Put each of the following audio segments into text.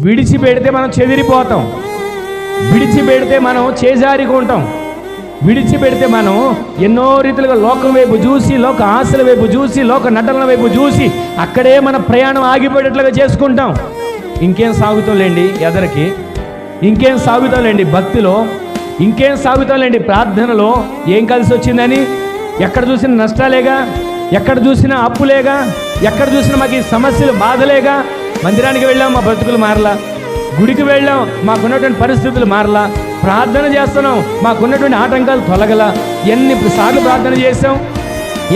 విడిచిపెడితే మనం చెదిరిపోతాం. విడిచిపెడితే మనం చేజారికుంటాం విడిచిపెడితే మనం ఎన్నో రీతిలుగా లోకం వైపు చూసి లోక ఆశల వైపు చూసి లోక నటనల వైపు చూసి అక్కడే మన ప్రయాణం ఆగిపోయేట్లుగా చేసుకుంటాం. ఇంకేం సాగుతాంలేండి ఎదరికి? ఇంకేం సాగుతాంలేండి భక్తిలో? ఇంకేం సాగుతాంలేండి ప్రార్థనలో? ఏం కలిసి వచ్చిందని? ఎక్కడ చూసిన నష్టాలేగా? ఎక్కడ చూసినా అప్పులేగా? ఎక్కడ చూసినా మాకు ఈ సమస్యలు బాధలేగా? మందిరానికి వెళ్ళాం మా బ్రతుకులు మారలా. గుడికి వెళ్ళాం మాకున్నటువంటి పరిస్థితులు మారలా. ప్రార్థన చేస్తున్నాం మాకున్నటువంటి ఆటంకాలు తొలగల. ఎన్ని సార్లు ప్రార్థన చేసాం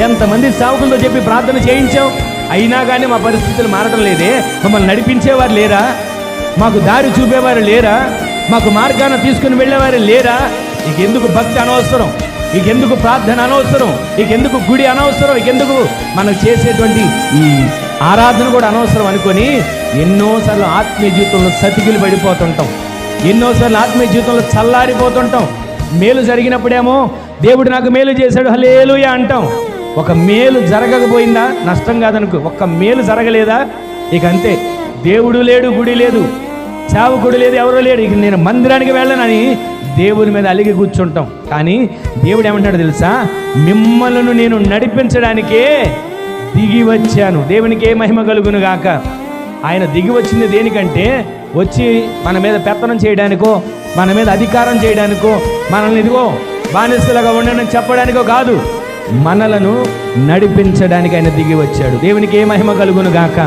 ఎంతమంది సేవకులతో చెప్పి ప్రార్థన చేయించాం. అయినా కానీ మా పరిస్థితులు మారడం లేదే. మమ్మల్ని నడిపించేవారు లేరా? మాకు దారి చూపేవారు లేరా? మాకు మార్గాన తీసుకుని వెళ్ళేవారు లేరా? ఇకెందుకు భక్తి అనవసరం? ఇకెందుకు ప్రార్థన అనవసరం? ఇకెందుకు గుడి అనవసరం? ఇకెందుకు? మనం చేసేటువంటి ఈ ఆరాధన కూడా అనవసరం అనుకొని ఎన్నోసార్లు ఆత్మీయ జీవితంలో సతికిలు పడిపోతుంటాం. ఎన్నోసార్లు ఆత్మీయ జీవితంలో చల్లారిపోతుంటాం. మేలు జరిగినప్పుడేమో దేవుడు నాకు మేలు చేశాడు హలేలుయా అంటాం. ఒక మేలు జరగకపోయిందా? నష్టం కాదనుకో. ఒక్క మేలు జరగలేదా? ఇక అంతే. దేవుడు లేడు గుడి లేదు. సేవకుడు లేదు ఎవరో లేడు ఇక నేను మందిరానికి వెళ్ళనని దేవుని మీద అలిగి కూర్చుంటాం. కానీ దేవుడు ఏమంటాడు తెలుసా? మిమ్మల్ని నేను నడిపించడానికే దిగి వచ్చాను. దేవునికి ఏ మహిమ కలుగును గాక. ఆయన దిగి వచ్చింది దేనికంటే వచ్చి మన మీద పెత్తనం చేయడానికో మన మీద అధికారం చేయడానికో మనల్ని ఇదిగో బానిసలుగా ఉండడం చెప్పడానికో కాదు మనలను నడిపించడానికి ఆయన దిగి వచ్చాడు. దేవునికి ఏ మహిమ కలుగును గాక.